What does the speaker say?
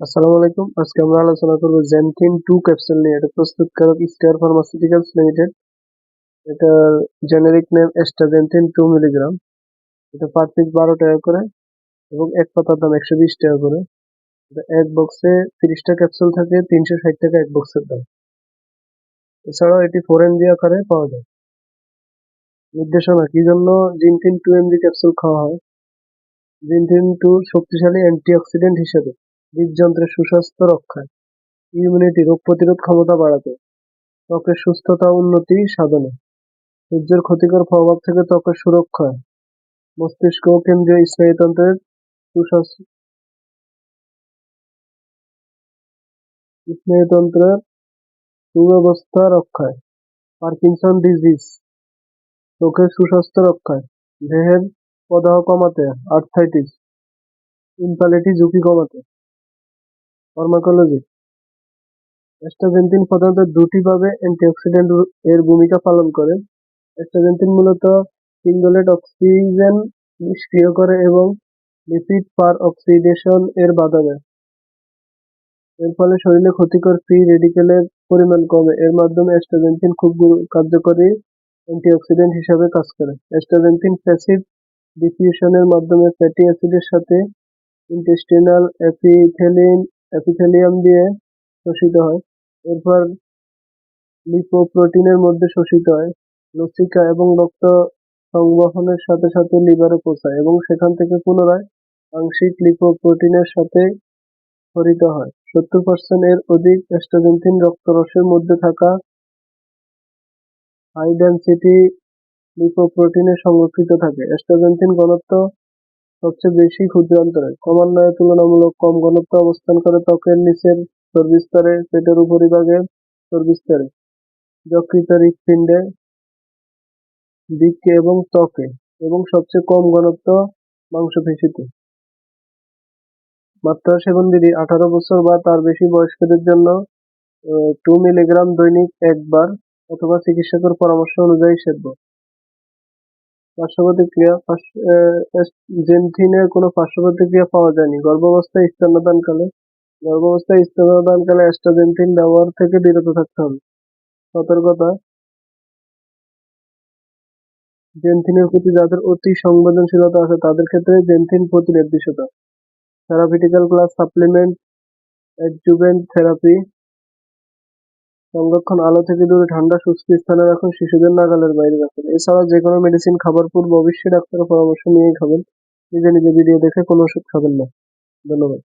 আসসালামু আলাইকুম। আজকে আমরা আলোচনা করব জেনথিন টু ক্যাপসুল নিয়ে। এটা প্রস্তুত প্রস্তুতকারক স্টার ফার্মাসিউটিক্যালস লিমিটেড এটা generic name astaxanthin two milligram এটা পার পিস বারো টাকা করে এবং এক পাতার দাম একশো বিশ টাকা করে। এটা এক বক্সে তিরিশটা ক্যাপসুল থাকে, তিনশো ষাট টাকা এক বক্সের দাম। এছাড়াও এটি ফোর এমজি আকারে পাওয়া যায়। নির্দেশনা, কি জন্য জিনথিন টু এমজি ক্যাপসুল খাওয়া হয়? জিনথিন টু শক্তিশালী অ্যান্টিঅক্সিডেন্ট হিসেবে। হৃদযন্ত্রের সুস্বাস্থ্য রক্ষায় ইমিউনিটি রোগ প্রতিরোধ ক্ষমতা বাড়াতে ত্বকের সুস্থতা উন্নতি সাধনে। সূর্যের ক্ষতিকর প্রভাব থেকে ত্বকের সুরক্ষায় মস্তিষ্ক ও কেন্দ্রীয় স্নায়ুতন্ত্রের স্নায়ুতন্ত্রের সুব্যবস্থা রক্ষায় পার্কিনসন ডিজিজ চোখের সুস্বাস্থ্য রক্ষায় দেহের প্রদাহ কমাতে আর্থাইটিস ইনফ্যালিটি ঝুঁকি কমাতে ফার্মাকোলজি অ্যাস্টাজেন্টিন প্রধানত দুটি ভাবে অ্যান্টিঅক্সিডেন্ট এর ভূমিকা পালন করে। অ্যাস্টাজেন্টিন মূলত সিঙ্গলেট অক্সিজেন নিষ্ক্রিয় করে এবং লিপিড পার অক্সিডেশন এর বাধা দেয় এর ফলে শরীরে ক্ষতিকর ফ্রি রেডিকেলের পরিমাণ কমে। এর মাধ্যমে অ্যাস্টাজেন্টিন খুব কার্যকরী অ্যান্টিঅক্সিডেন্ট হিসাবে কাজ করে। অ্যাস্টাজেন্টিন প্যাসিভ ডিফিউশনের মাধ্যমে ফ্যাটি অ্যাসিডের সাথে ইন্টেস্টিনাল এপিথেলিন এপিথেলিয়াম দিয়ে শোষিত হয়। এরপর লিপোপ্রোটিনের মধ্যে শোষিত হয়। লসিকা এবং রক্ত সংবহনের সাথে সাথে লিভারে পৌঁছায় এবং সেখান থেকে পুনরায় আংশিক লিপোপ্রোটিনের সাথে ক্ষরিত হয়। সত্তর পার্সেন্ট এর অধিক অ্যাস্ট্রোজেন্থিন রক্তরসের মধ্যে থাকা হাই ডেন্সিটি লিপোপ্রোটিনে সংরক্ষিত থাকে। অ্যাস্ট্রোজেন্থিন ঘনত্ব সবচেয়ে বেশি ক্ষুদ্রান্তরে ক্রমান্বয়ে তুলনামূলক কম ঘনত্ব অবস্থান করে ত্বকের নিচের চর্বিস্তরে, পেটের উপরিভাগে চর্বিস্তরে। যকৃত হৃৎপিণ্ডে বৃক্কে এবং ত্বকে, এবং সবচেয়ে কম ঘনত্ব মাংসপেশিতে। মাত্রা সেবন বিধি আঠারো বছর বা তার বেশি বয়স্কদের জন্য টু মিলিগ্রাম দৈনিক একবার অথবা চিকিৎসকের পরামর্শ অনুযায়ী সেব্য পার্শ্ব প্রতিক্রিয়া জেনথিনের কোনো পার্শ্ব প্রতিক্রিয়া পাওয়া যায়নি। গর্ভাবস্থায় স্তন্যদানকালে গর্ভাবস্থায় স্তন্যদানকালে অ্যাস্ট্রাজেনথিন ব্যবহার থেকে বিরত থাকতে হবে। সতর্কতা, জেনথিনের প্রতি যাদের অতি সংবেদনশীলতা আছে, তাদের ক্ষেত্রে জেনথিন প্রতি নির্দিষ্টতা therapeutical class supplement adjuvant therapy সংরক্ষণ আলো থেকে দূরে ঠান্ডা সুস্থ স্থানে রাখুন শিশুদের নাগালের বাইরে রাখুন। এছাড়া যে কোনো মেডিসিন খাবার পূর্ব অবশ্যই ডাক্তারের পরামর্শ নিয়েই খাবেন। নিজে নিজে ভিডিও দেখে কোনো ওষুধ খাবেন না। ধন্যবাদ।